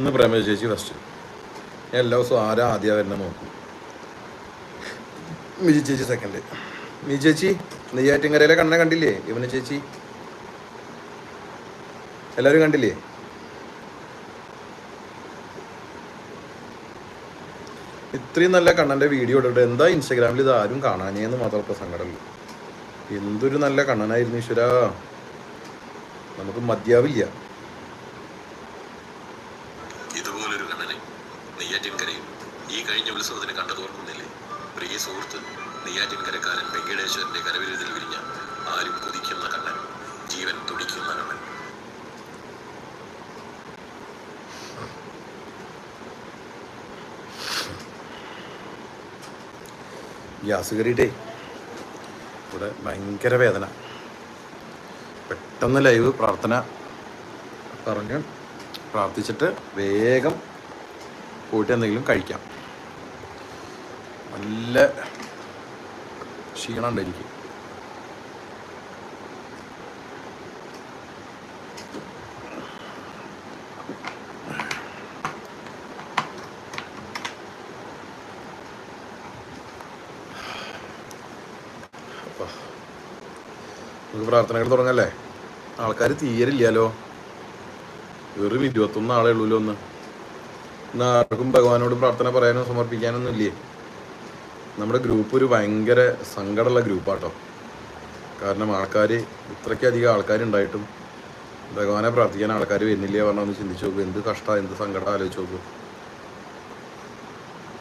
ഇന്ന് പ്രേമ ചേച്ചി ഫസ്റ്റ് എല്ലാ ദിവസവും ആരാ ആദ്യം വരുന്ന നോക്കും. മിജി ചേച്ചി സെക്കൻഡ് മിജി ചേച്ചി നെയ്യാറ്റിൻകരയിലെ കണ്ണനെ കണ്ടില്ലേ? ഇവനെ ചേച്ചി. എല്ലാവരും കണ്ടില്ലേ? ഇത്രയും നല്ല കണ്ണന്റെ വീഡിയോ ഇട്ടിട്ട് എന്താ ഇൻസ്റ്റാഗ്രാമിൽ ഇത് ആരും കാണാനേന്ന് മാത്രം ഇപ്പോൾ സങ്കടമുള്ളൂ എന്തൊരു നല്ല കണ്ണനായിരുന്നു ഈശ്വര. നമുക്ക് മതിയാവില്ല ഇതുപോലൊരു കണ്ണനെ നെയ്യാറ്റിൻകരയിൽ ഈ കഴിഞ്ഞ ഉത്സവത്തിന് കണ്ടതോർക്കുന്നില്ലേ പ്രിയ സുഹൃത്ത് നെയ്യാറ്റിൻകരക്കാരൻ വെങ്കടേശ്വരന്റെ കരവിരുതിൽ വിരിഞ്ഞ ആരും കൊതിക്കുന്ന കണ്ണൻ ജീവൻ തുടിക്കുന്ന കണ്ണൻ കയറിയിട്ടേ ഇവിടെ ഭയങ്കര വേദന. പെട്ടെന്ന് ലൈവ് പ്രാർത്ഥന പറഞ്ഞ് പ്രാർത്ഥിച്ചിട്ട് വേഗം പോയിട്ട് എന്തെങ്കിലും കഴിക്കാം. നല്ല ക്ഷീണമുണ്ട് എനിക്ക്. പ്രാർത്ഥനകൾ തുടങ്ങല്ലേ? ആൾക്കാർ തീയരില്ലല്ലോ വെറും ഇരുപത്തൊന്ന് ആളേ ഉള്ളൂല്ലോ ഒന്ന്. ഇന്ന് ആർക്കും ഭഗവാനോട് പ്രാർത്ഥന പറയാനോ സമർപ്പിക്കാനൊന്നും ഇല്ലേ? നമ്മുടെ ഗ്രൂപ്പ് ഒരു ഭയങ്കര സങ്കടമുള്ള ഗ്രൂപ്പാട്ടോ കാരണം ആൾക്കാർ ഇത്രയ്ക്കധികം ആൾക്കാരുണ്ടായിട്ടും ഭഗവാനെ പ്രാർത്ഥിക്കാൻ ആൾക്കാർ വരുന്നില്ല പറഞ്ഞാൽ ഒന്ന് ചിന്തിച്ചു നോക്കും. എന്ത് കഷ്ടമാണ് എന്ത് സങ്കടം ആലോചിച്ച് നോക്കും.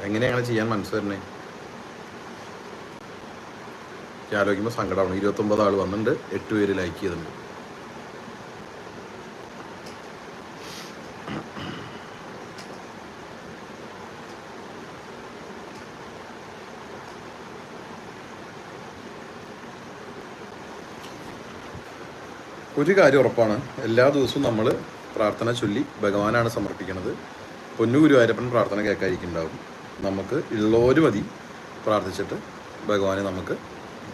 എങ്ങനെയാണ് ചെയ്യാൻ മനസ്സ് തരണേ എനിക്ക് ആലോചിക്കുമ്പോൾ സങ്കടമാണ് ഇരുപത്തൊമ്പത് ആൾ വന്നിട്ടുണ്ട്. എട്ട് പേര് ലൈക്ക് ചെയ്തിട്ടുണ്ട്. ഒരു കാര്യം ഉറപ്പാണ്. എല്ലാ ദിവസവും നമ്മൾ പ്രാർത്ഥന ചൊല്ലി ഭഗവാനാണ് സമർപ്പിക്കുന്നത് പൊന്നു ഗുരുവായൂരപ്പൻ പ്രാർത്ഥന കേൾക്കാതിരിക്കുന്നുണ്ടാവും. നമുക്ക് ഉള്ളവർ മതി പ്രാർത്ഥിച്ചിട്ട് ഭഗവാനെ നമുക്ക്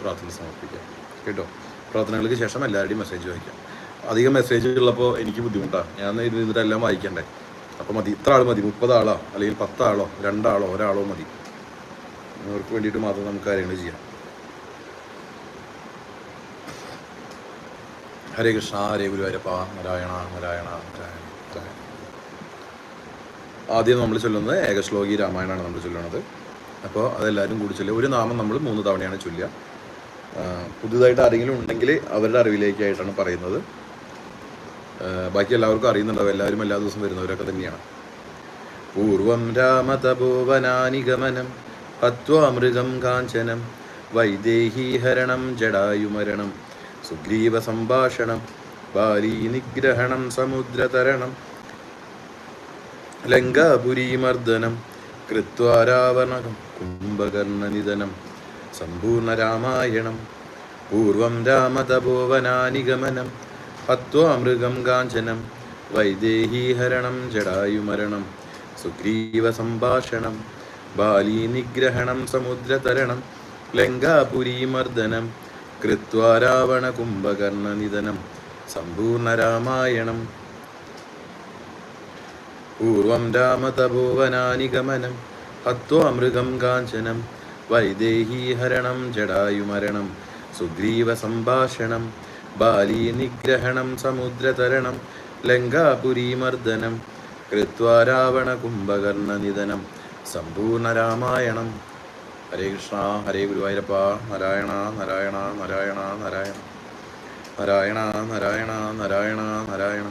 പ്രാർത്ഥന സമർപ്പിക്കാം. കേട്ടോ? പ്രാർത്ഥനകൾക്ക് ശേഷം എല്ലാവരുടെയും മെസ്സേജ് വായിക്കാം. അധികം മെസ്സേജ് ഉള്ളപ്പോൾ എനിക്ക് ബുദ്ധിമുട്ടാണ് ഞാൻ ഇതിലെല്ലാം വായിക്കണ്ടേ? അപ്പോൾ മതി. ഇത്ര ആൾ മതി. മുപ്പതാളോ അല്ലെങ്കിൽ പത്താളോ രണ്ടാളോ ഒരാളോ മതി. അവർക്ക് വേണ്ടിയിട്ട് മാത്രം നമുക്ക് കാര്യങ്ങൾ ചെയ്യാം. ഹരേ കൃഷ്ണ ഹരേ ഗുരുവായൂരപ്പ. നാരായണ നാരായണ ആദ്യം നമ്മൾ ചൊല്ലുന്നത് ഏകശ്ലോകി രാമായണമാണ് നമ്മൾ ചൊല്ലുന്നത്. അപ്പോൾ അതെല്ലാവരും കൂടി ചൊല്ലുക ഒരു നാമം നമ്മൾ മൂന്ന് തവണയാണ് ചൊല്ലുക. പുതുതായിട്ട് ആരെങ്കിലും ഉണ്ടെങ്കിൽ അവരുടെ അറിവിലേക്കായിട്ടാണ് പറയുന്നത്. ബാക്കി എല്ലാവർക്കും അറിയുന്നുണ്ടാവും. എല്ലാവരും എല്ലാ ദിവസവും വരുന്നവരൊക്കെ തന്നെയാണ്. പൂർവം രാമതപോവനാനിഗമനം ഹത്വാമൃഗം കാഞ്ചനം വൈദേഹീഹരണം ജടായുമരണം സുഗ്രീവ സംഭാഷണം ബാലീ നിഗ്രഹണം സമുദ്രതരണം ലങ്കാപുരീമർദ്ദനം കൃത്വാ രാവണകം കുംഭകർണനിധനം സമ്പൂർണരാമായണം. പൂർവം രാമതപോവനാനിഗമനം. ഹത്വാമൃഗം കാഞ്ചനം വൈദേഹീഹരണം ജടായുമരണം. സുഗ്രീവ സംഭാഷണം. ബാലീ നിഗ്രഹണം സമുദ്രതരണം. ലങ്കാപുരീമർദ്ദനം കൃത്വാ കുംഭകർണനിധനം സമ്പൂർണരാമായണം. പൂർവം രാമതപോവനാനിഗമനം. ഹത്വാമൃഗം കാഞ്ചനം വൈദേഹീഹരണം ജടായുമരണം സുഗ്രീവ സംഭാഷണം ബാലി നിഗ്രഹണം സമുദ്രതരണം ലങ്കാപുരീമർദ്ദനം കൃത്വാ രാവണ സമ്പൂർണ രാമായണം. ഹരേ കൃഷ്ണ ഹരേ ഗുരുവായൂരപ്പ നാരായണ നാരായണ നാരായണ നാരായണ നാരായണ നാരായണ നാരായണ നാരായണ.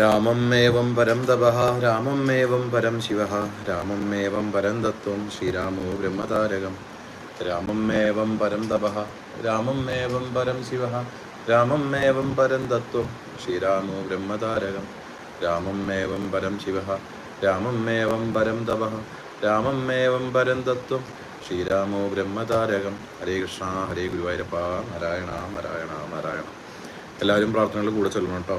രാമമേവം പരം തപഃ രാമമേവം പരം ശിവ രാമമേവം പരം തത്വം ശ്രീരാമോ ബ്രഹ്മതാരകം രാമമേവം പരം തപഃ രാമമേവം പരം ശിവ രാമമേവം പരം തത്വം ശ്രീരാമോ ബ്രഹ്മതാരകം രാമമേവം പരം ശിവ രാമമേവം പരം തപഃ രാമമേവം പരം തത്വം ശ്രീരാമോ ബ്രഹ്മതാരകം ഹരേ കൃഷ്ണ ഹരേ ഗുരുവായൂരപ്പ നാരായണ നാരായണ നാരായണ। എല്ലാവരും പ്രാർത്ഥനകൾ കൂടെ ചൊല്ലണം കേട്ടോ.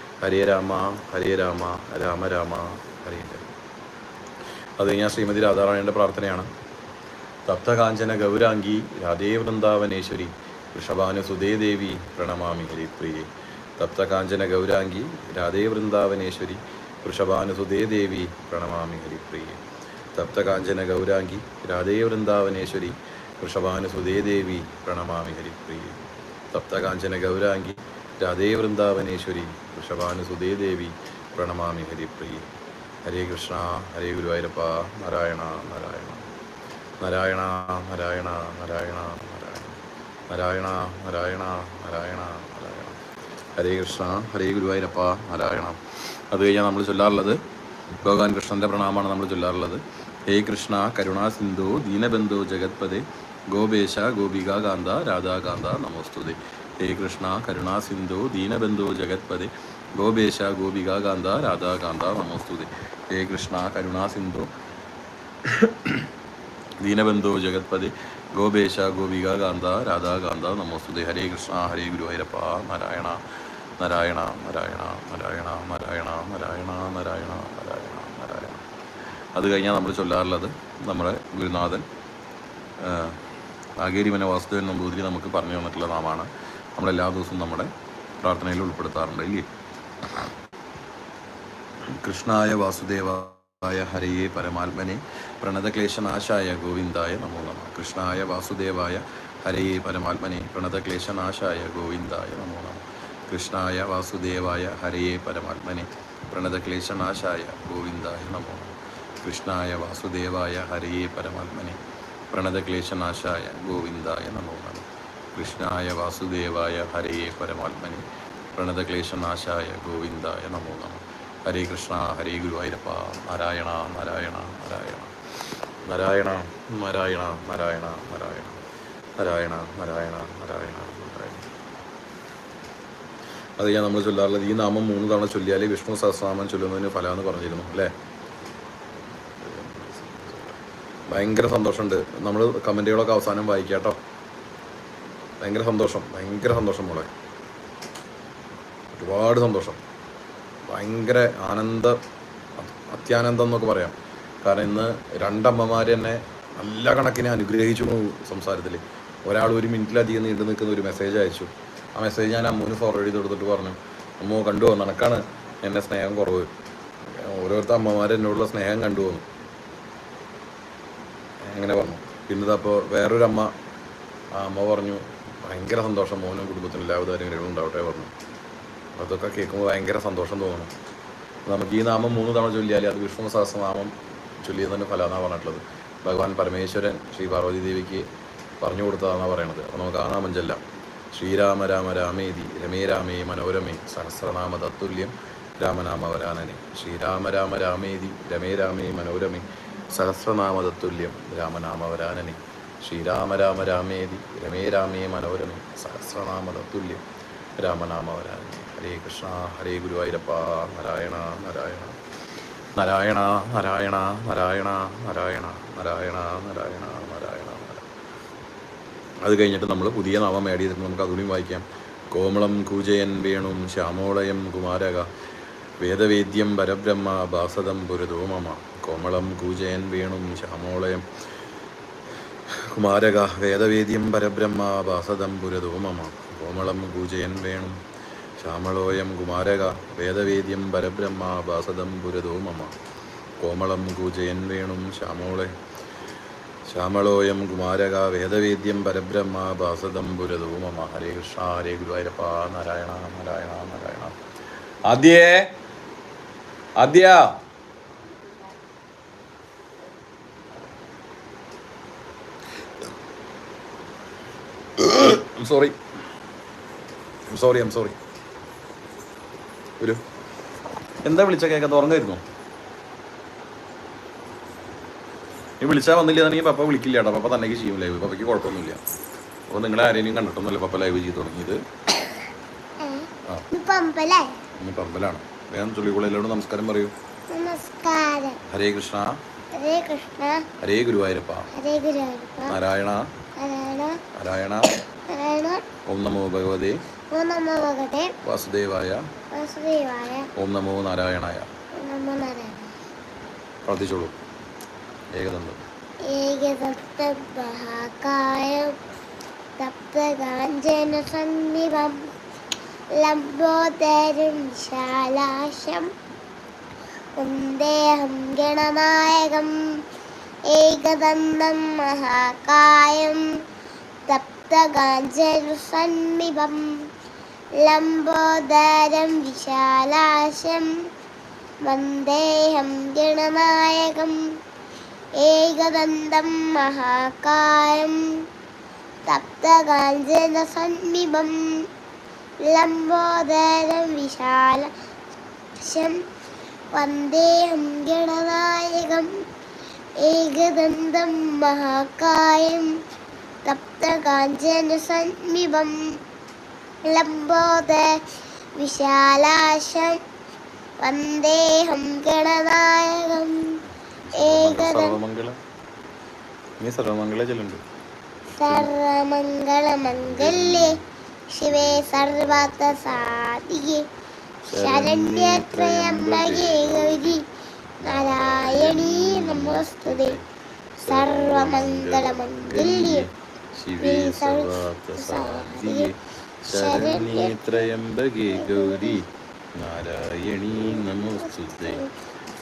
ഹരേ രാമ ഹരേ രാമ രാമ രാമ ഹരേ അത് കഴിഞ്ഞാൽ ശ്രീമതി രാധാറാണിയുടെ പ്രാർത്ഥനയാണ്. തപ്തകാഞ്ചന ഗൗരാംഗി രാധേ വൃന്ദാവനേശ്വരി വൃഷഭാനു ദേവി പ്രണമാമി ഹരിപ്രിയെ തപ്തകാഞ്ചന ഗൗരാംഗി രാധേ വൃന്ദാവനേശ്വരി വൃഷഭാനു ദേവി പ്രണമാമി ഹരിപ്രിയെ തപ്തകാഞ്ചന ഗൗരാംഗി രാധേ വൃന്ദാവനേശ്വരി വൃഷഭാനു ദേവി പ്രണമാമി ഹരിപ്രിയെ തപ്തകാഞ്ചന ഗൗരാംഗി രാധേ വൃന്ദാവനേശ്വരി വൃഷഭാനുസുതേ ദേവി പ്രണമാമി ഹരിപ്രിയ. ഹരേ കൃഷ്ണ ഹരേ ഗുരുവായൂരപ്പ നാരായണ നാരായണ. നാരായണ നാരായണ നാരായണ നാരായണ. നാരായണ നാരായണ നാരായണ. ഹരേ കൃഷ്ണ ഹരേ ഗുരുവായൂരപ്പ നാരായണ. അത് കഴിഞ്ഞാൽ നമ്മൾ ചൊല്ലാറുള്ളത് ഭഗവാൻ കൃഷ്ണന്റെ പ്രണാമമാണ് നമ്മൾ ചൊല്ലാറുള്ളത്. ഹേ കൃഷ്ണ കരുണാ സിന്ധു ദീനബന്ധു ജഗത്പതി ഗോപേശ ഗോപിക കാന്ത രാധാകാന്ത നമോസ്തുതേ. ഹേ കൃഷ്ണ കരുണാസിന്ധു ദീനബന്ധു ജഗത്പതി ഗോപേശ ഗോപിക കാന്ത രാധാകാന്ത നമോസ്തുതി ഹേ കൃഷ്ണ കരുണാസിന്ധു ദീനബന്ധു ജഗത്പതി ഗോപേശ ഗോപിക കാന്ത രാധാകാന്ത നമോസ്തുതി ഹരേ കൃഷ്ണ ഹരേ ഗുരുവായൂരപ്പ നാരായണ നാരായണ നാരായണ നാരായണ നാരായണ നാരായണ നാരായണ നാരായണ നാരായണ അത് കഴിഞ്ഞാൽ നമ്മൾ ചൊല്ലാറുള്ളത് നമ്മുടെ ഗുരുനാഥൻ ആകേരിമന വാസുദേവൻ നമ്പൂതിരി നമുക്ക് പറഞ്ഞു തന്നിട്ടുള്ള നാമാണ്. നമ്മൾ എല്ലാ ദിവസവും നമ്മുടെ പ്രാർത്ഥനയിൽ ഉൾപ്പെടുത്താറുണ്ട് ഇല്ലേ? കൃഷ്ണായ വാസുദേവായ ഹരയെ പരമാത്മനെ പ്രണതക്ലേശനാശായ ഗോവിന്ദായ നമോ നമ. കൃഷ്ണായ വാസുദേവായ ഹരയെ പരമാത്മനെ പ്രണതക്ലേശനാശായ ഗോവിന്ദായ നമോ നമ. കൃഷ്ണായ വാസുദേവായ ഹരയെ പരമാത്മനെ പ്രണതക്ലേശനാശായ ഗോവിന്ദായ നമോ നമ. കൃഷ്ണായ വാസുദേവായ ഹരയെ പരമാത്മനെ പ്രണതക്ലേശനാശായ ഗോവിന്ദായ നമോ നമ. കൃഷ്ണായ വാസുദേവായ ഹരേ പരമാത്മനെ പ്രണതക്ലേശനാശായ ഗോവിന്ദായ നമോ നമ. ഹരേ കൃഷ്ണ ഹരേ ഗുരുവായൂരപ്പ നാരായണ നാരായണ നാരായണ. നാരായണ നാരായണ നാരായണ നാരായണ. നാരായണ നാരായണ നാരായണ നാരായണ. അത് ഞാൻ നമ്മൾ ചൊല്ലാറുള്ളത് ഈ നാമം മൂന്ന് തവണ ചൊല്ലിയാലേ വിഷ്ണു സഹസ്രനാമം ചൊല്ലുന്നതിന് ഫലമെന്ന് പറഞ്ഞിരുന്നു അല്ലേ? ഭയങ്കര സന്തോഷമുണ്ട്. നമ്മൾ കമന്റുകളൊക്കെ അവസാനം വായിക്കാം കേട്ടോ. ഭയങ്കര സന്തോഷം. ഭയങ്കര സന്തോഷം മോളെ. ഒരുപാട് സന്തോഷം. ഭയങ്കര ആനന്ദ അത്യാനന്ദം എന്നൊക്കെ പറയാം. കാരണം ഇന്ന് രണ്ടമ്മമാർ തന്നെ നല്ല കണക്കിന് അനുഗ്രഹിച്ചു സംസാരത്തിൽ ഒരാൾ ഒരു മിനിറ്റിലധികം നീണ്ടു നിൽക്കുന്ന ഒരു മെസ്സേജ് അയച്ചു. ആ മെസ്സേജ് ഞാൻ അമ്മൂന് ഫോർവേഡ് ചെയ്ത് കൊടുത്തിട്ട് പറഞ്ഞു. അമ്മ കണ്ടു പോകും നടക്കാണ് എന്നെ സ്നേഹം കുറവ്. ഓരോരുത്തർ അമ്മമാർ എന്നോടുള്ള സ്നേഹം കണ്ടു പോകുന്നു അങ്ങനെ പറഞ്ഞു. പിന്നെ അപ്പോൾ വേറൊരു അമ്മ ആ അമ്മ പറഞ്ഞു ഭയങ്കര സന്തോഷം. മോനും കുടുംബത്തിനും എല്ലാവിധ കാര്യങ്ങളും ഉണ്ടാവട്ടെ പറഞ്ഞു. അതൊക്കെ കേൾക്കുമ്പോൾ ഭയങ്കര സന്തോഷം തോന്നുന്നു നമുക്ക് ഈ നാമം മൂന്ന് തവണ ചൊല്ലിയാലേ അത് വിഷ്ണു സഹസ്രനാമം ചൊല്ലിയത് തന്നെ ഫലമെന്നാണ് പറഞ്ഞിട്ടുള്ളത്. ഭഗവാൻ പരമേശ്വരൻ ശ്രീ പാർവതി ദേവിക്ക് പറഞ്ഞു കൊടുത്തതാണെന്നാണ് പറയണത്. അപ്പോൾ നമുക്ക് ആ നാമം ചെല്ലാം. ശ്രീരാമ രാമ രാമേതി രമേ രാമേ മനോരമേ സഹസ്രനാമ തത്തുല്യം രാമനാമ വരാനനെ. ശ്രീരാമ രാമ രാമേതി രമേ രാമേ മനോരമേ സഹസ്രനാമ തത്തുല്യം രാമനാമ വരാനനെ. ശ്രീരാമ രാമ രാമേതി രമേ രാമേ മനോരമേ സഹസ്രനാമ തത്തുല്യം രാമനാമ ഹരേ കൃഷ്ണ ഹരേ ഗുരുവായൂരപ്പ നാരായണ നാരായണ. നാരായണ നാരായണ നാരായണ നാരായണ നാരായണ നാരായണ നാരായണ അത് കഴിഞ്ഞിട്ട് നമ്മൾ പുതിയ നാമം ആഡ് നമുക്ക് അതുകൂടി വായിക്കാം. കോമളം കൂജയൻ വേണും ശ്യാമോളയം കുമാരക വേദവേദ്യം പരബ്രഹ്മ ഭാസതം പുരതോമമ. കോമളം കൂജയൻ വേണും ശ്യാമോളയം. കുമാരക വേദവേദ്യം പരബ്രഹ്മ ഭാസതം കോമളം കൂജയൻ വേണു. ശ്യാമളോയം കുമാരക വേദവേദ്യം പരബ്രഹ്മ ഭാസതം കോമളം കൂജയൻ വേണും ശ്യാമോളെ. ശ്യാമളോയം കുമാരക വേദവേദ്യം പരബ്രഹ്മ ഭാസതം പുരതോ മമ ഹരേ കൃഷ്ണ ഹരേ ഗുരുവായൂരപ്പ നാരായണ നാരായണ നാരായണ. ആദ്യേ ആദ്യ. സോറി സോറി ഐം സോറി ഒരു എന്താ വിളിച്ച കേൾക്കാത്ത ഉറങ്ങായിരുന്നു? നീ വിളിച്ചാൽ വന്നില്ല എന്നുണ്ടെങ്കിൽ പപ്പ വിളിക്കില്ല കേട്ടോ. പപ്പ തന്നെ ചെയ്യും ലൈവ് പപ്പയ്ക്ക് കുഴപ്പമൊന്നുമില്ല. അപ്പോൾ നിങ്ങളെ ആരെയും കണ്ടിട്ടൊന്നുമില്ല. പപ്പ ലൈവ് ചെയ്ത് തുടങ്ങിയത്. ഇനി പമ്പലാണ്. വേഗം ചൊല്ലിക്കുള്ള നമസ്കാരം പറയൂ. നമസ്കാരം. ഹരേ കൃഷ്ണ. ഹരേ കൃഷ്ണ. ഹരേ ഗുരുവായൂരപ്പ. ഹരേ ഗുരുവായൂരപ്പ. നാരായണ. നാരായണ. നാരായണ. ഓം നമോ ഭഗവതേ. ഓം നമോ ഭഗവതേ. വാസുദേവായ. വാസുദേവായ. ഓം നമോ നാരായണായ. നമോ നാരായണ പ്രാർത്ഥിച്ചോളൂ. ഏകദന്തം. ഏകദത്തമഹാകായം തപ്തകാഞ്ചന സന്നിഭം ലംബോദരം വിശാലാശം. വന്ദേഹം ഗണനായകം. ഏകദന്തം മഹാകായം. തപ്തകാഞ്ചന സന്നിഭം ലംബോദരം വിശാലാശം. വന്ദേഹം ഗണനായകം. ഏകദന്തം മഹാകായം. തപ്തകാഞ്ചനസന്നിപം ലംബോദരം വിശാലശം. വന്ദേഹം ഗണനായകം. ഏകദന്തം മഹാകായം. തപ്തകാഞ്ചന സന്നിഭം ലംബോദര വിശാലാശം വന്ദേഹം ഗണനായകം സർവമംഗളമംഗല്യേ ശിവേ സർവാർത്ഥ സാധികേ. ശരണ്യത്രയമ്മയേ ഗൗരി നാരായണീ നമോസ്തുതേ. സർവമംഗളമംഗല്യേ. ശിവേ സർവാർത്ഥസാധികേ ശരണ്യേ ത്രയംബകേ ഗൗരി നാരായണീ നമോസ്തുതേ.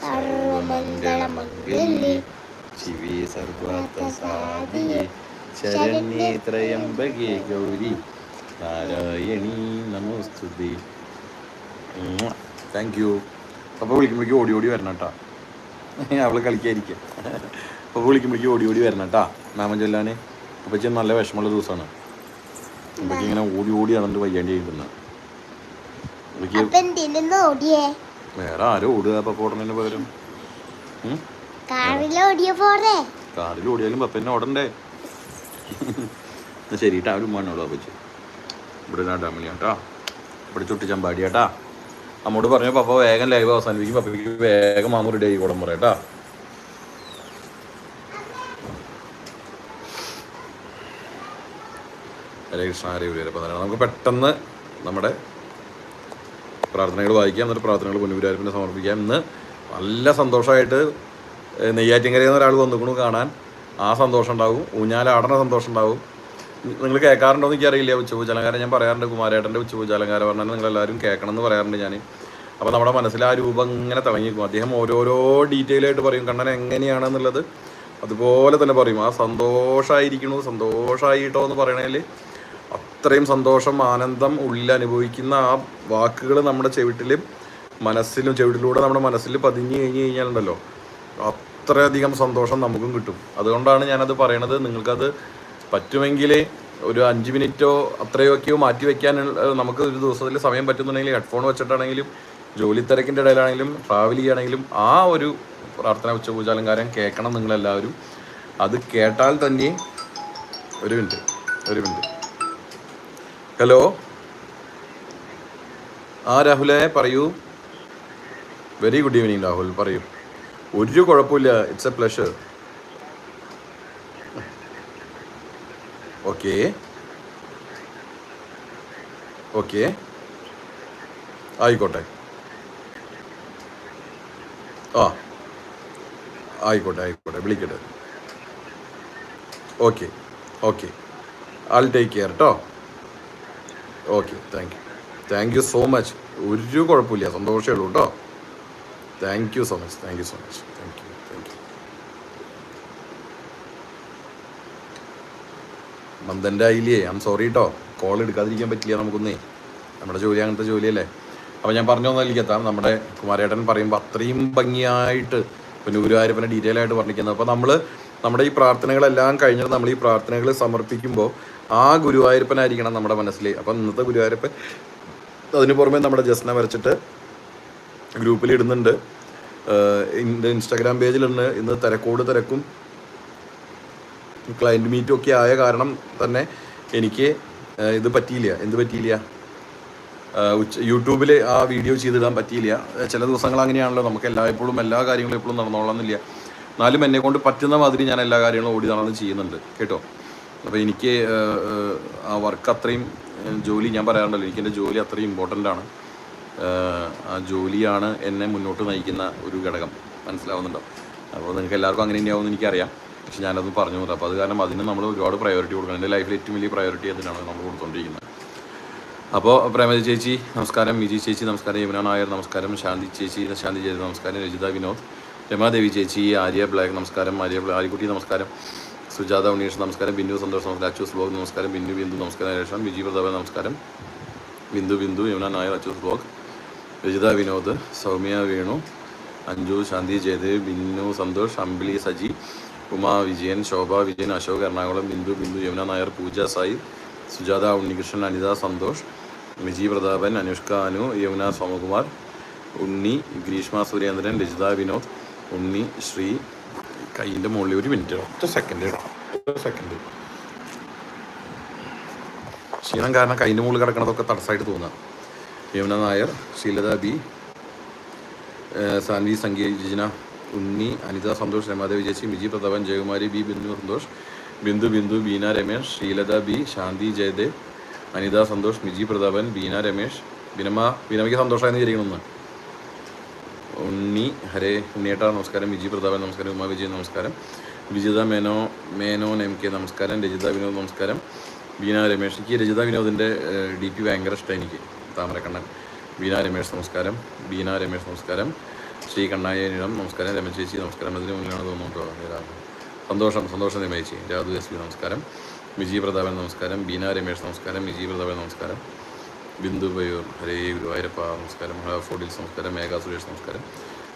സർവമംഗളമംഗല്യേ. ശിവേ സർവാർത്ഥസാധികേ ശരണ്യേ ത്രയംബകേ ഗൗരി നാരായണീ നമോസ്തുതേ. താങ്ക് യു അപ്പോൾ വിളിക്കുമ്പോഴേക്കും ഓടി ഓടി വരണം കേട്ടോ. അവൾ കളിക്കായിരിക്കും. അപ്പോൾ വിളിക്കുമ്പോഴേക്കും ഓടി ഓടി വരണം കേട്ടോ. നാമം ചൊല്ലാൻ അപ്പോൾ ഇച്ചിരി നല്ല വിഷമമുള്ള ദിവസമാണ്. അപ്പച്ചി ഇങ്ങനെ ഓടി ഓടി നടന്നിട്ട് വയ്യാണ്ടി ഓടിയേ? വേറെ ആരോ ഓടുക അപ്പൊ ഓടണതിന് പകരം? കാറിൽ ഓടിയാലും പപ്പന്നെ ഓടണ്ടേ? ശരി കേട്ടാ ഒരു ഉമ്മാനോളൂ പച്ചു ഇവിടെ രണ്ടാമണി കേട്ടാ. ഇവിടെ ചുട്ടി ചമ്പാടിയാട്ടാ അമ്മോട് പറഞ്ഞു പപ്പ വേഗം ലൈവ് അവസാനിപ്പിക്കും. പപ്പയ്ക്ക് വേഗം മാമൂറി ഡേ കൂടെ പറയാട്ടാ ഹരേ കൃഷ്ണ ഹരേ ഗുരുവരപ്പം നമുക്ക് പെട്ടെന്ന് നമ്മുടെ പ്രാർത്ഥനകൾ വായിക്കാം എന്നിട്ട് പ്രാർത്ഥനകൾ പുനഃപുരാരിപ്പിനെ സമർപ്പിക്കാം. ഇന്ന് നല്ല സന്തോഷമായിട്ട് നെയ്യാറ്റിൻകരയിൽ നിന്ന് ഒരാൾ വന്നിക്കണു കാണാൻ. ആ സന്തോഷം ഉണ്ടാവും. ഊഞ്ഞാലാടണ സന്തോഷം ഉണ്ടാവും. നിങ്ങൾ കേൾക്കാറുണ്ടോ എന്ന് എനിക്കറിയില്ല. ഉച്ചപൂജാലങ്കാരം ഞാൻ പറയാറുണ്ട്. കുമാരേട്ടന്റെ ഉച്ചപൂജാലങ്കാരം പറഞ്ഞാൽ നിങ്ങൾ എല്ലാവരും കേൾക്കണം എന്ന് പറയാറുണ്ട് ഞാൻ. അപ്പോൾ നമ്മുടെ മനസ്സിൽ ആ രൂപം ഇങ്ങനെ തിളങ്ങിക്കും അദ്ദേഹം ഓരോരോ ഡീറ്റെയിൽ ആയിട്ട് പറയും കണ്ണൻ എങ്ങനെയാണെന്നുള്ളത്? അതുപോലെ തന്നെ പറയും ആ സന്തോഷമായിരിക്കണു സന്തോഷമായിട്ടോ എന്ന് പറയണതിൽ അത്രയും സന്തോഷം ആനന്ദം ഉള്ളിൽ അനുഭവിക്കുന്ന ആ വാക്കുകൾ നമ്മുടെ ചെവിട്ടിലും മനസ്സിലും ചെവിട്ടിലൂടെ നമ്മുടെ മനസ്സിൽ പതിഞ്ഞു കഴിഞ്ഞ് കഴിഞ്ഞാലുണ്ടല്ലോ അത്രയധികം സന്തോഷം നമുക്കും കിട്ടും. അതുകൊണ്ടാണ് ഞാനത് പറയണത്. നിങ്ങൾക്കത് പറ്റുമെങ്കിൽ ഒരു അഞ്ച് മിനിറ്റോ അത്രയൊക്കെയോ മാറ്റി വയ്ക്കാൻ നമുക്ക് ഒരു ദിവസത്തിൽ സമയം പറ്റുന്നുണ്ടെങ്കിൽ ഹെഡ്ഫോൺ വെച്ചിട്ടാണെങ്കിലും ജോലി തിരക്കിന്റെ ഇടയിലാണെങ്കിലും ട്രാവൽ ചെയ്യുകയാണെങ്കിലും ആ ഒരു പ്രാർത്ഥന ഉച്ചപൂജാലങ്കാരം കേൾക്കണം നിങ്ങളെല്ലാവരും. അത് കേട്ടാൽ തന്നെ ഒരു മിനിറ്റ് ഒരു മിനിറ്റ്. ഹലോ? ആ രാഹുലെ പറയൂ. Very good evening Rahul. പറയൂ. ഒരു കുഴപ്പമില്ല. It's a pleasure okay okay ആയിക്കോട്ടെ. ആ. ആയിക്കോട്ടെ ആയിക്കോട്ടെ. വിളിക്കട്ടെ. Okay okay all take care കേട്ടോ okay thank you thank you so much ഒരു കുഴപ്പമില്ല സന്തോഷമേ ഉള്ളൂ കേട്ടോ. Thank you so much thank you so much thank you thank you മന്ദന്റെ ആയില്ലേ ഐ എം സോറി കേട്ടോ കോൾ എടുക്കാതിരിക്കാൻ പറ്റില്ല നമുക്കൊന്നേ. നമ്മുടെ ജോലി അങ്ങനത്തെ ജോലിയല്ലേ. അപ്പോൾ ഞാൻ പറഞ്ഞു തന്നിരിക്കത്താം നമ്മുടെ കുമാരേട്ടൻ പറയുമ്പോൾ അത്രയും ഭംഗിയായിട്ട് പിന്നെ ഗുരുവായൂരപ്പനെ ഡീറ്റെയിൽ ആയിട്ട് പറഞ്ഞിരിക്കുന്നത് അപ്പോൾ നമ്മൾ നമ്മുടെ ഈ പ്രാർത്ഥനകളെല്ലാം കഴിഞ്ഞിട്ട് നമ്മൾ ഈ പ്രാർത്ഥനകൾ സമർപ്പിക്കുമ്പോൾ ആ ഗുരുവായൂരപ്പനായിരിക്കണം നമ്മുടെ മനസ്സിൽ. അപ്പം ഇന്നത്തെ ഗുരുവായൂരപ്പൻ അതിന് പുറമെ നമ്മുടെ ജസ്ന വരച്ചിട്ട് ഗ്രൂപ്പിൽ ഇടുന്നുണ്ട്. ഇൻസ്റ്റാഗ്രാം പേജിലുണ്ട്. ഇന്ന് തിരക്കോട് തിരക്കും. ക്ലയന്റ് മീറ്റും ഒക്കെ ആയ കാരണം തന്നെ എനിക്ക് ഇത് പറ്റിയില്ല. എന്ത് പറ്റിയില്ല? ഉച്ച യൂട്യൂബിൽ ആ വീഡിയോ ചെയ്തിടാൻ പറ്റിയില്ല. ചില ദിവസങ്ങൾ അങ്ങനെയാണല്ലോ. നമുക്ക് എല്ലായ്പ്പോഴും എല്ലാ കാര്യങ്ങളും എപ്പോഴും നടന്നോളന്നില്ല. എന്നാലും എന്നെ കൊണ്ട് പറ്റുന്ന മാതിരി ഞാൻ എല്ലാ കാര്യങ്ങളും ഓടി നടന്ന് ചെയ്യുന്നുണ്ട്. കേട്ടോ? അപ്പോൾ എനിക്ക് ആ, വർക്ക് അത്രയും ജോലി ഞാൻ പറയാറുണ്ടല്ലോ. എനിക്ക് എന്റെ ജോലി അത്രയും ഇമ്പോർട്ടന്റ് ആണ്. ആ ജോലിയാണ് എന്നെ മുന്നോട്ട് നയിക്കുന്ന ഒരു ഘടകം. മനസ്സിലാവുന്നുണ്ടോ? അപ്പോൾ നിങ്ങൾക്ക് എല്ലാവർക്കും അങ്ങനെ തന്നെയാവുമെന്ന് എനിക്കറിയാം. പക്ഷെ ഞാനത് പറഞ്ഞു കൊടുത്തു അപ്പോൾ അത് കാരണം അതിന് നമ്മൾ ഒരുപാട് പ്രയോറിറ്റി കൊടുക്കണം. എന്റെ ലൈഫിൽ ഏറ്റവും വലിയ പ്രയോറിറ്റി അതിനാണ് നമ്മൾ കൊടുത്തുകൊണ്ടിരിക്കുന്നത് അപ്പോൾ പ്രേമജി ചേച്ചി നമസ്കാരം. മിജി ചേച്ചി നമസ്കാരം. യമുന നായർ നമസ്കാരം. ശാന്തി ചേച്ചി ശാന്തി ചേച്ചി നമസ്കാരം. രജിത വിനോദ്. രമാദേവി ചേച്ചി ആര്യ ബ്ലാക്ക് നമസ്കാരം ആര്യ ബ്ലാക്ക് ആര്യക്കുട്ടി നമസ്കാരം സുജാത ഉണ്ണീഷ് നമസ്കാരം ബിന്ദു സന്തോഷ് നമസ്കാരം അച്ചൂസ് ബ്ലോഗ് നമസ്കാരം ബിന്ദു ബിന്ദു നമസ്കാരം രേഷം വിജി പ്രതാപൻ നമസ്കാരം ബിന്ദു ബിന്ദു യമുന നായർ അച്ചൂസ് ബ്ലോഗ് രജിത വിനോദ് സൗമ്യ വേണു അഞ്ജു ശാന്തി ജയദേവ് ബിന്നു സന്തോഷ് അമ്പിളി സജി ഉമാ വിജയൻ ശോഭ വിജയൻ അശോക് എറണാകുളം ബിന്ദു ബിന്ദു യമുന നായർ പൂജ സായി സുജാത ഉണ്ണികൃഷ്ണൻ അനിത സന്തോഷ് വിജി പ്രതാപൻ അനുഷ്ക അനു യമുന സോമകുമാർ ഉണ്ണി ഗ്രീഷ്മ സുരേന്ദ്രൻ രജിത വിനോദ് ഉണ്ണി ശ്രീ കൈയിന്റെ മുകളിൽ ഒരു മിനിറ്റ് ഒറ്റ സെക്കൻഡ് ഒറ്റ സെക്കൻഡ് ക്ഷീണം കാരണം കൈന്റെ മുകളിൽ കിടക്കണതൊക്കെ തടസ്സമായിട്ട് തോന്നുക Yamuna Nair Sheelatha B Sanvi സംഗീ Jijana Unni Anitha Santhosh Ramadevi വിജയശി Viji Prathapan Jayakumari B Bindu Santhosh Bindu Bindu Beena Ramesh Sreelatha B Shanthi Jayadev Anitha Santhosh Miji Prathapan Beena Ramesh Binama ബിനമയ്ക്ക് സന്തോഷമായെന്ന് വിചാരിക്കണമെന്ന് ഉണ്ണി ഹരേ ഉണ്ണിയേട്ട നമസ്കാരം. വിജി പ്രതാപൻ നമസ്കാരം. ഉമാ വിജയൻ നമസ്കാരം. വിജിത മേനോ മേനോൻ എം കെ നമസ്കാരം. രജിത വിനോദ് നമസ്കാരം. വീണ രമേഷ് എനിക്ക് രജിത വിനോദിന്റെ ഡി പി ഭയങ്കര ഇഷ്ടമാണ് എനിക്ക്. താമരക്കണ്ണൻ. വീണ രമേഷ് നമസ്കാരം. ബീന രമേഷ് നമസ്കാരം. ശ്രീ കണ്ണായനിടം നമസ്കാരം. രമേശ് ചേച്ചി നമസ്കാരം. അതിന് മുന്നിലാണ് തോന്നുന്നു സന്തോഷം സന്തോഷം രമേശ് രാധു എസ് വി നമസ്കാരം. വിജി പ്രതാപൻ നമസ്കാരം. ബീന രമേഷ് നമസ്കാരം. വിജി പ്രതാപൻ നമസ്കാരം. ബിന്ദു പയ്യൂർ ഹരേ ഗുരുവായൂരപ്പ നമസ്കാരം. മഹാഫോഡിൽ നമസ്കാരം മേഘ സുരേഷ് നമസ്കാരം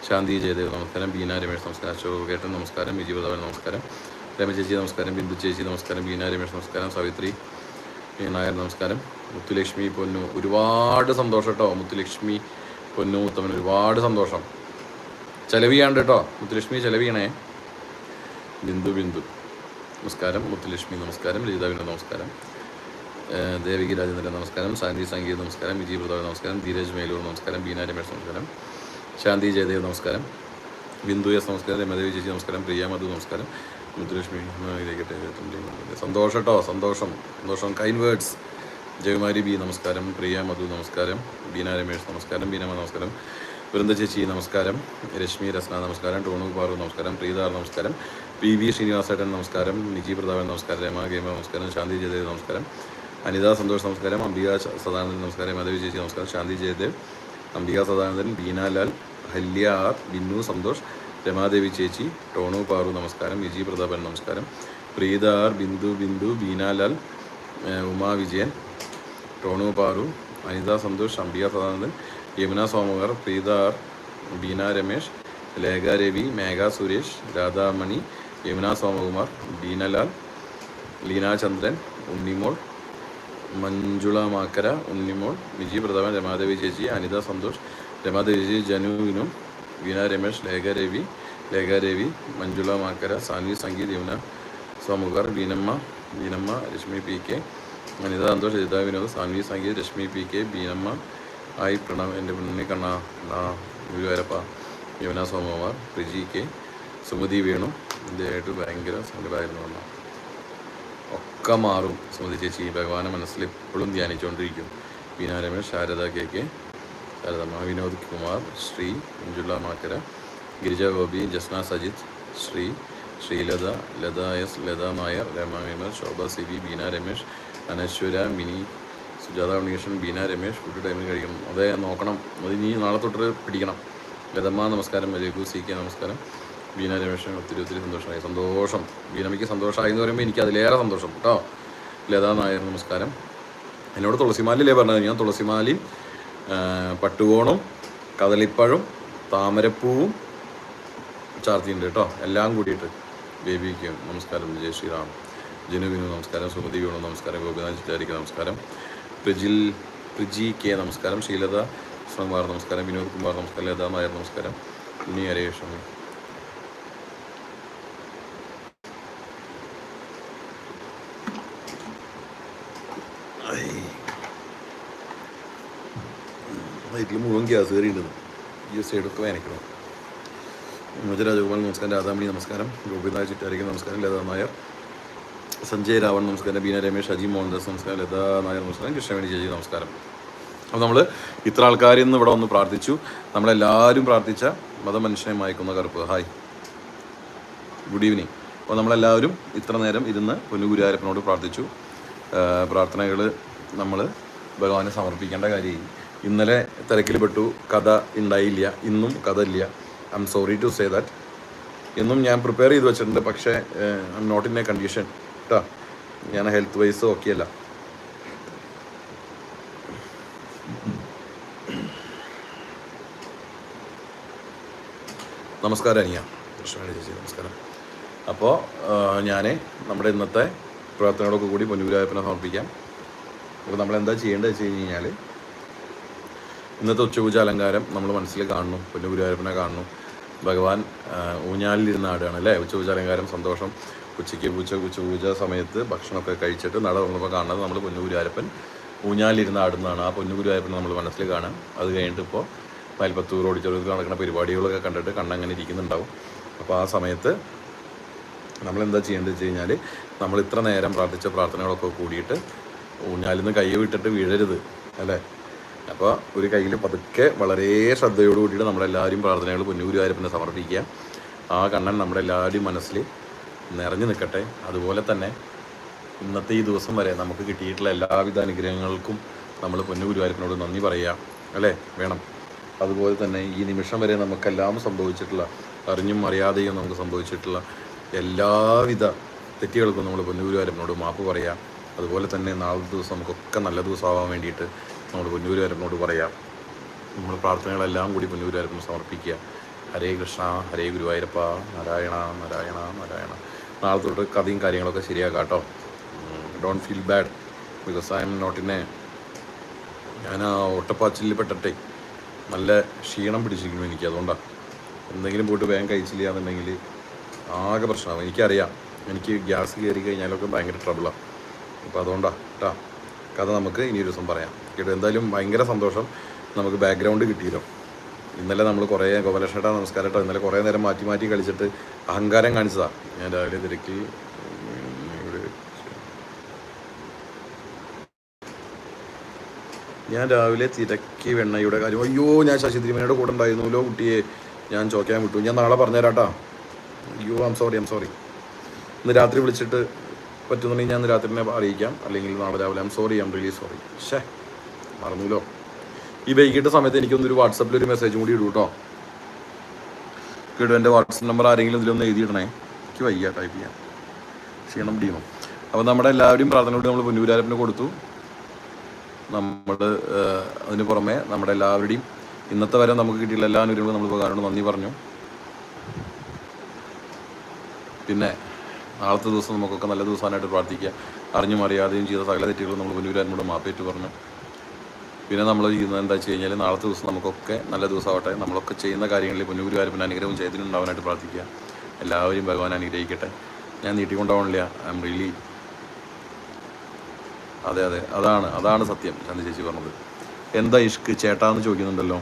ശാന്തി ജയദേവ് നമസ്കാരം. ബീന രമേഷ് നമസ്കാരം അശോക് കേട്ടൻ നമസ്കാരം. വിജി പ്രതാപൻ നമസ്കാരം. രമചേച്ചി നമസ്കാരം. ബിന്ദു ചേച്ചി നമസ്കാരം. ബീന രമേഷ് നമസ്കാരം. സാവിത്രി. നായർ നമസ്കാരം. മുത്തുലക്ഷ്മി പൊന്നു. ഒരുപാട് സന്തോഷം കേട്ടോ മുത്തുലക്ഷ്മി പൊന്നു മുത്തമ്മൻ ഒരുപാട് സന്തോഷം. ചെലവ് ചെയ്യാണ്ട് കേട്ടോ മുത്തുലക്ഷ്മി ചെലവ് ചെയ്യണേ ബിന്ദു ബിന്ദു. നമസ്കാരം. മുത്തുലക്ഷ്മി നമസ്കാരം. ലളിത വിനോദ് നമസ്കാരം. ദേവികി രാജേന്ദ്രൻ നമസ്കാരം സാന്തി സംഗീത് നമസ്കാരം വിജയ് പ്രതാപ് നമസ്കാരം ധീരജ് മേലൂർ നമസ്കാരം ബീന രമേഷ് നമസ്കാരം ശാന്തി ജയദേവ് നമസ്കാരം ബിന്ദു എസ് നമസ്കാരം രമദേവി ചേച്ചി നമസ്കാരം പ്രിയ മധു നമസ്കാരം മുത്തുലക്ഷ്മി സന്തോഷം കേട്ടോ സന്തോഷം സന്തോഷം. Kine words. ജയകുമാരി ബി നമസ്കാരം പ്രിയ മധു നമസ്കാരം ബീന രമേഷ് നമസ്കാരം ബീനമ്മ നമസ്കാരം വൃന്ദ ചേച്ചി നമസ്കാരം രശ്മി രസ്ന നമസ്കാരം ടോണു പാറു നമസ്കാരം പ്രീതാർ നമസ്കാരം പി വി ശ്രീനിവാസേട്ടൻ നമസ്കാരം നിജി പ്രതാപൻ നമസ്കാരം രമ ഗേമ നമസ്കാരം ശാന്തി ജയദേവ് നമസ്കാരം അനിത സന്തോഷ് നമസ്കാരം. അംബിക സദാനന്ദൻ നമസ്കാരം. മാധവി ചേച്ചി നമസ്കാരം. ശാന്തി ജയദേവ്. അംബിക സദാനന്ദൻ ബീനാലാൽ ഹല്യ ആർ ബിന്നു സന്തോഷ് രമാദേവി ചേച്ചി ടോണു പാറു നമസ്കാരം. വിജി പ്രതാപൻ നമസ്കാരം. പ്രീത ആർ ബിന്ദു ബിന്ദു ബീനാലാൽ ഉമാ വിജയൻ ടോണു പാറു അനിത സന്തോഷ് അംബിക സദാനന്ദൻ യമുന സോമകർ പ്രീത ആർ ബീന രമേഷ് ലേഖ രവി മേഘ സുരേഷ് രാധാമണി യമുന സോമകുമാർ ബീനലാൽ ലീന ചന്ദ്രൻ ഉണ്ണിമോൾ മഞ്ജുള മാക്കര ഉണ്ണിമോൾ വിജി പ്രതാപൻ രമാദേവി ചേച്ചി അനിത സന്തോഷ് രമാദേവി ചേച്ചി ജനുവിനും Veena Ramesh Lekha Ravi Lekha Ravi Lekha Manjula Makkara Sani Sangeeth Yamuna Somukar Veenamma Veenamma Reshmi P K Anitha Santhosh Rajitha Vinod Sanvi Sangeeth Reshmi P K Beenamma ആയി പ്രണവ് എന്റെ പിണ്ണി കണ്ണ ഗുരുവാരപ്പ Yamuna Somakumar Riji K Sumathi Venu ഇതായിട്ട് ഭയങ്കര സങ്കടമായിരുന്നു ഒക്കെ മാറും. സുമതി ചേച്ചി ഭഗവാനെ മനസ്സിൽ എപ്പോഴും ധ്യാനിച്ചുകൊണ്ടിരിക്കും. Beena Ramesh Sharada K K Sharadamma Vinod Kumar Sree Manjula Makkara Girija Gopi Jasna Sajith Sree Sreelatha Latha S Latha Nair Rama Vimar Shobha C V Beena Ramesh Anaswara Mini Sujatha Unnikrishnan Beena Ramesh food ടൈമിൽ കഴിക്കണം. അതെ നോക്കണം. അത് ഇനി നാളെ തൊട്ട് പിടിക്കണം. ലതമ്മ നമസ്കാരം. രഘു സി കെ നമസ്കാരം. ബീന രമേശൻ ഒത്തിരി ഒത്തിരി സന്തോഷമായി. സന്തോഷം. ബീനമ്മയ്ക്ക് സന്തോഷമായി എന്ന് പറയുമ്പോൾ എനിക്ക് അതിലേറെ സന്തോഷം. കേട്ടോ. ലതാ നായർ നമസ്കാരം. എന്നോട് തുളസിമാലില്ലേ പറഞ്ഞത്? ഞാൻ തുളസിമാലി പട്ടുകോണും കദളിപ്പഴും താമരപ്പൂവും ചാർത്തിയുണ്ട് കേട്ടോ. എല്ലാം കൂടിയിട്ട്. ബേബിക്ക് നമസ്കാരം. ജയ ശ്രീറാം. ജനുവിനു നമസ്കാരം. സുമതി വേണു നമസ്കാരം. ഗോപിനാഥ് ചിറ്റാരിക്ക് നമസ്കാരം. പ്രിജിൽ പ്രിജി കെ നമസ്കാരം. ശ്രീലത കൃഷ്ണകുമാർ നമസ്കാരം. വിനോദ് കുമാർ നമസ്കാരം. ലതാ നായർ നമസ്കാരം. ഉണ്ണി ഹരേഷൻ വയറ്റിൽ മുഴുവൻ ഗ്യാസ് കയറിയിട്ടുണ്ട് ഈ സൈഡൊക്കെ വേനക്കണം മുജ രാജഗോപാൽ നമസ്കാരം. രാധാമണി നമസ്കാരം. ഗോപിനാഥ് ചിറ്റാരിക്ക് നമസ്കാരം. ലതാ നായർ. സഞ്ജയ് രാവൺ നമസ്കാരം. ബീന രമേശ് അജി മോഹൻദാസ് നമസ്കാരം. ലതാ നായർ നമസ്കാരം. കൃഷ്ണവേണി ചേച്ചി നമസ്കാരം. അപ്പോൾ നമ്മൾ ഇത്ര ആൾക്കാർ ഇന്ന് ഇവിടെ വന്ന് പ്രാർത്ഥിച്ചു. നമ്മളെല്ലാവരും പ്രാർത്ഥിച്ച മതമനുഷ്യനെ മായ്ക്കുന്ന കറുപ്പ്. ഹായ്. ഗുഡ് ഈവനിങ് അപ്പോൾ നമ്മളെല്ലാവരും ഇത്ര നേരം ഇരുന്ന് പൊന്നുഗുരുവായൂരപ്പനോട് പ്രാർത്ഥിച്ചു. പ്രാർത്ഥനകൾ നമ്മൾ ഭഗവാനെ സമർപ്പിക്കേണ്ട കാര്യമായി. ഇന്നലെ തിരക്കിൽപ്പെട്ടു. കഥ ഉണ്ടായില്ല. ഇന്നും കഥ ഇല്ല. I'm sorry to say that എന്നും ഞാൻ പ്രിപ്പയർ ചെയ്ത് വെച്ചിട്ടുണ്ട്. പക്ഷേ I'm not in a condition കേട്ടോ ഞാൻ ഹെൽത്ത് വൈസ് ഓക്കെ അല്ല. നമസ്കാരം അനിയ. കൃഷ്ണവേണി ചേച്ചി നമസ്കാരം. അപ്പോൾ ഞാൻ നമ്മുടെ ഇന്നത്തെ പ്രാർത്ഥനകളൊക്കെ കൂടി പൊന്നുഗുരായപ്പനെ സമർപ്പിക്കാം. അപ്പോൾ നമ്മൾ എന്താ ചെയ്യേണ്ടത് വെച്ച് കഴിഞ്ഞ് കഴിഞ്ഞാൽ ഇന്നത്തെ ഉച്ചപൂജ അലങ്കാരം നമ്മൾ മനസ്സിൽ കാണുന്നു ഗുരുവായൂരപ്പനെ കാണുന്നു. ഭഗവാൻ ഊഞ്ഞാലിലിരുന്ന ആടാണ് അല്ലേ? ഉച്ചപൂജ അലങ്കാരം സന്തോഷം. ഉച്ചയ്ക്ക് പൂച്ച ഉച്ചപൂജ സമയത്ത് ഭക്ഷണമൊക്കെ കഴിച്ചിട്ട് നട തുറന്നപ്പോൾ കാണുന്നത് നമ്മൾ പൊന്നുഗുരുവായൂരപ്പൻ ഊഞ്ഞാലിരുന്ന് ആടുന്നതാണ് ആ പൊന്നുഗുരുവായൂരപ്പനെ നമ്മൾ മനസ്സിൽ കാണാം. അത് കഴിഞ്ഞിട്ട് ഇപ്പോൾ മയൽപ്പത്തൂർ ഓഡിറ്റോറിയത്തിൽ നടക്കുന്ന പരിപാടികളൊക്കെ കണ്ടിട്ട് കണ്ണങ്ങനെ ഇരിക്കുന്നുണ്ടാവും. അപ്പോൾ ആ സമയത്ത് നമ്മൾ എന്താ ചെയ്യേണ്ടത് വെച്ച് കഴിഞ്ഞാൽ നമ്മൾ ഇത്ര നേരം പ്രാർത്ഥിച്ച പ്രാർത്ഥനകളൊക്കെ കൂടിയിട്ട് ഊഞ്ഞാലിന്ന് കൈ വിട്ടിട്ട് വീഴരുത് അല്ലേ? അപ്പോൾ ഒരു കയ്യിൽ പതുക്കെ വളരെ ശ്രദ്ധയോട് കൂടിയിട്ട് നമ്മളെല്ലാവരും പ്രാർത്ഥനകൾ പൊന്നൂരുകാരപ്പിനെ സമർപ്പിക്കുക. ആ കണ്ണൻ നമ്മുടെ എല്ലാവരുടെയും മനസ്സിൽ നിറഞ്ഞു നിൽക്കട്ടെ. അതുപോലെ തന്നെ ഇന്നത്തെ ഈ ദിവസം വരെ നമുക്ക് കിട്ടിയിട്ടുള്ള എല്ലാവിധ അനുഗ്രഹങ്ങൾക്കും നമ്മൾ പൊന്നുഗുരുവായൂരപ്പനോട് നന്ദി പറയുക. അല്ലേ? വേണം. അതുപോലെ തന്നെ ഈ നിമിഷം വരെ നമുക്കെല്ലാം സംഭവിച്ചിട്ടുള്ള അറിഞ്ഞും അറിയാതെയും നമുക്ക് സംഭവിച്ചിട്ടുള്ള എല്ലാവിധ തെറ്റുകൾക്കും നമ്മൾ പൊന്നുഗുരുവായൂരപ്പനോട് മാപ്പ് പറയുക. അതുപോലെ തന്നെ നാളത്തെ ദിവസം നമുക്കൊക്കെ നല്ല ദിവസമാവാൻ വേണ്ടിയിട്ട് നമ്മൾ പൊന്നുഗുരുവായൂരപ്പനോട് പറയാം. നമ്മൾ പ്രാർത്ഥനകളെല്ലാം കൂടി പൊന്നുഗുരുവായൂരപ്പന് സമർപ്പിക്കുക. ഹരേ കൃഷ്ണ ഹരേ ഗുരുവായൂരപ്പ നാരായണ നാരായണ നാരായണ. നാളെ തൊട്ട് കഥയും കാര്യങ്ങളൊക്കെ ശരിയാക്കാം കേട്ടോ. Don't feel bad because I'm not ഞാൻ ആ ഒട്ടപ്പാച്ചിലിൽ നല്ല ക്ഷീണം പിടിച്ചിരിക്കുന്നു എനിക്ക് അതുകൊണ്ടാണ് എന്തെങ്കിലും പോയിട്ട് വേഗം കഴിച്ചില്ല എന്നുണ്ടെങ്കിൽ ആകെ പ്രശ്നമാകും എനിക്കറിയാം. എനിക്ക് ഗ്യാസ് കയറി കഴിഞ്ഞാലൊക്കെ ഭയങ്കര ട്രബിളാണ് അപ്പോൾ അതുകൊണ്ടാണ് കേട്ടോ കഥ നമുക്ക് ഇനി ഒരു ദിവസം പറയാം. കേട്ടോ. എന്തായാലും ഭയങ്കര സന്തോഷം നമുക്ക് ബാക്ക്ഗ്രൗണ്ട് കിട്ടിയല്ലോ ഇന്നലെ നമ്മൾ കുറേ ഗോപാലക്ഷേട്ടാ നമസ്കാരം കേട്ടോ ഇന്നലെ കുറേ നേരം മാറ്റി മാറ്റി കളിച്ചിട്ട് അഹങ്കാരം കാണിച്ചതാണ് ഞാൻ രാവിലെ തിരക്കി. ഞാൻ രാവിലെ തിരക്കി വെണ്ണയുടെ കാര്യം. അയ്യോ ഞാൻ ശശി തിരുമേനയുടെ കൂടെ ഉണ്ടായിരുന്നല്ലോ കുട്ടിയെ. ഞാൻ ചോക്കാൻ വിട്ടു. ഞാൻ നാളെ പറഞ്ഞുതരാട്ടാ. അയ്യോ ഐം സോറി ഐം സോറി ഇന്ന് രാത്രി വിളിച്ചിട്ട് പറ്റുന്നുണ്ടെങ്കിൽ ഞാൻ ഇന്ന് രാത്രി അറിയിക്കാം. അല്ലെങ്കിൽ നാളെ രാവിലെ I'm sorry I'm really sorry ഷേ മറന്നൂലോ? ഈ വൈകിട്ട് സമയത്ത് എനിക്കൊന്നൊരു വാട്സപ്പിൽ ഒരു മെസ്സേജും കൂടി ഇടൂ കേട്ടോ കേട്ടോ എന്റെ വാട്സപ്പ് നമ്പർ ആരെങ്കിലും ഇതിലൊന്ന് എഴുതിയിടണേ. എനിക്ക് വയ്യ ടൈപ്പ് ചെയ്യാൻ. ക്ഷീണം പിടിക്കണം അപ്പോൾ നമ്മുടെ പ്രാർത്ഥന പ്രാർത്ഥനയോട് നമ്മൾ പൊന്നൂരാരപ്പിന് കൊടുത്തു. നമ്മൾ അതിന് പുറമെ നമ്മുടെ എല്ലാവരുടെയും ഇന്നത്തെ വരെ നമുക്ക് കിട്ടിയുള്ള എല്ലാ അനുഗ്രഹങ്ങളും നമ്മൾ ഉപകാരമുണ്ട് നന്ദി പറഞ്ഞു. പിന്നെ നാളത്തെ ദിവസം നമുക്കൊക്കെ നല്ല ദിവസമായിട്ട് പ്രാർത്ഥിക്കുക. അറിഞ്ഞും അറിയാതെയും ചെയ്ത സകല തെറ്റുകളും നമ്മൾ പൊന്നൂരാരനോട് മാപ്പേറ്റ് പറഞ്ഞു. പിന്നെ നമ്മൾ ചെയ്യുന്നത് എന്താ വെച്ച് കഴിഞ്ഞാൽ നാളത്തെ ദിവസം നമുക്കൊക്കെ നല്ല ദിവസമാവട്ടെ. നമ്മളൊക്കെ ചെയ്യുന്ന കാര്യങ്ങളിൽ പൊന്നുഗുരുവായൂരപ്പൻ അനുഗ്രഹവും ചെയ്തിട്ടുണ്ടാവാനായിട്ട് പ്രാർത്ഥിക്കുക. എല്ലാവരും ഭഗവാൻ അനുഗ്രഹിക്കട്ടെ. ഞാൻ നീട്ടിക്കൊണ്ടാവണില്ല. ഐ എം റിയലി അതെ അതെ. അതാണ് അതാണ് സത്യം ചന്ദ ചേച്ചി പറഞ്ഞത്. എന്താ ഇഷ്ക്? ചേട്ടാന്ന് ചോദിക്കുന്നുണ്ടല്ലോ.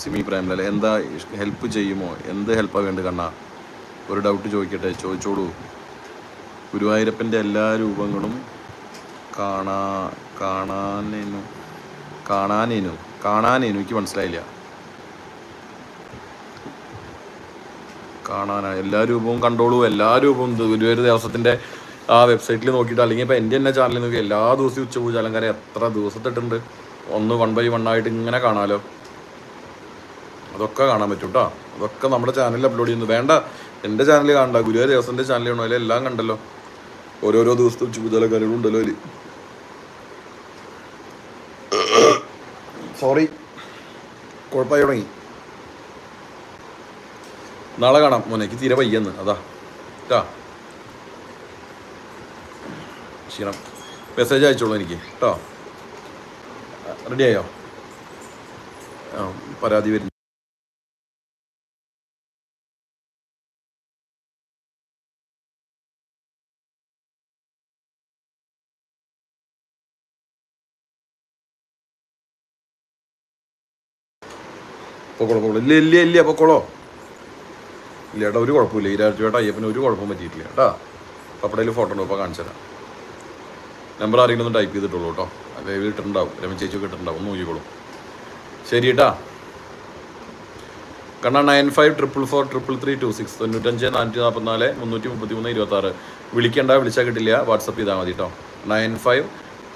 സിമി പ്രേമലല്ല എന്താ ഹെൽപ്പ് ചെയ്യുമോ? എന്ത് ഹെൽപ്പാണ് വേണ്ടത് കണ്ണ? ഒരു ഡൗട്ട് ചോദിക്കട്ടെ. ചോദിച്ചോളൂ. ഗുരുവായൂരപ്പന്റെ എല്ലാ രൂപങ്ങളും കാണാ കാണാനേനു കാണാനേനു കാണാനേനു എനിക്ക് മനസ്സിലായില്ല. കാണാനാണ് എല്ലാ രൂപവും കണ്ടോളൂ എല്ലാ രൂപവും ഗുരുവായൂർ ദേവസ്വത്തിന്റെ ആ വെബ്സൈറ്റിൽ നോക്കിയിട്ട്. അല്ലെങ്കിൽ ഇപ്പോൾ എന്റെ തന്നെ ചാനലിൽ നോക്കി എല്ലാ ദിവസവും ഉച്ചപൂജ അലങ്കാരം എത്ര ദിവസത്തിട്ടുണ്ട് ഒന്ന് വൺ ബൈ വൺ ആയിട്ട് ഇങ്ങനെ കാണാമല്ലോ അതൊക്കെ കാണാൻ പറ്റും കേട്ടോ അതൊക്കെ നമ്മുടെ ചാനലിൽ അപ്ലോഡ് ചെയ്യുന്നു. വേണ്ട എന്റെ ചാനൽ കാണണ്ട. ഗുരുവായൂർ ദേവസ്വത്തിന്റെ ചാനലിൽ അതിൽ എല്ലാം കണ്ടല്ലോ. ഓരോരോ ദിവസത്തെ ഉച്ചപൂജ അലങ്കാരങ്ങളും ഉണ്ടല്ലോ അതിൽ സോറി കുഴപ്പമായി തുടങ്ങി. നാളെ കാണാം മോനേക്ക് തീരെ വയ്യെന്ന് അതാ. കേട്ടാ ക്ഷീണം. മെസ്സേജ് അയച്ചോളൂ എനിക്ക്. കേട്ടോ റെഡിയായോ ആ പരാതി വരുന്നു. പൊക്കോളൂ പൊക്കോളോ ഇല്ല ഇല്ല ഇല്ല പൊക്കോളോ ഇല്ല ഏട്ടാ ഒരു കുഴപ്പമില്ല. ഈ രാജ്യമായിട്ട് അയ്യപ്പന് ഒരു കുഴപ്പം പറ്റിയിട്ടില്ല കേട്ടാ. പപ്പടയിൽ ഫോട്ടോ ഉണ്ട് അപ്പോൾ കാണിച്ചു തരാം. നമ്പർ ആരെങ്കിലും ഒന്ന് ടൈപ്പ് ചെയ്തിട്ടുള്ളൂ കേട്ടോ. ലൈവിൽ ഇട്ടിട്ടുണ്ടാവും. രമ ചേച്ചിയൊക്കെ ഇട്ടിട്ടുണ്ടാവും. ഒന്ന് നോക്കിക്കോളൂ. ശരി കേട്ടാ. കണ്ണ nine five triple four triple three two six തൊണ്ണൂറ്റഞ്ച് നാനൂറ്റി നാൽപ്പത്തിനാല് മുന്നൂറ്റി മുപ്പത്തി മൂന്ന് ഇരുപത്താറ് വിളിക്കേണ്ട വിളിച്ചാൽ കിട്ടില്ല. വാട്സപ്പ് ചെയ്താൽ മതി കേട്ടോ. Nine five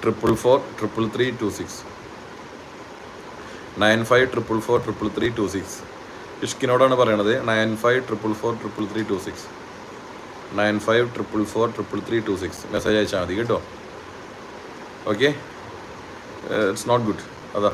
triple four triple three two six nine five triple four triple three two six. ഇഷ്കിനോടാണ് പറയണത് nine five triple four triple three two six. Nine five triple four triple three two six. Message അയച്ചാൽ മതി കേട്ടോ. Okay it's not good അതാ.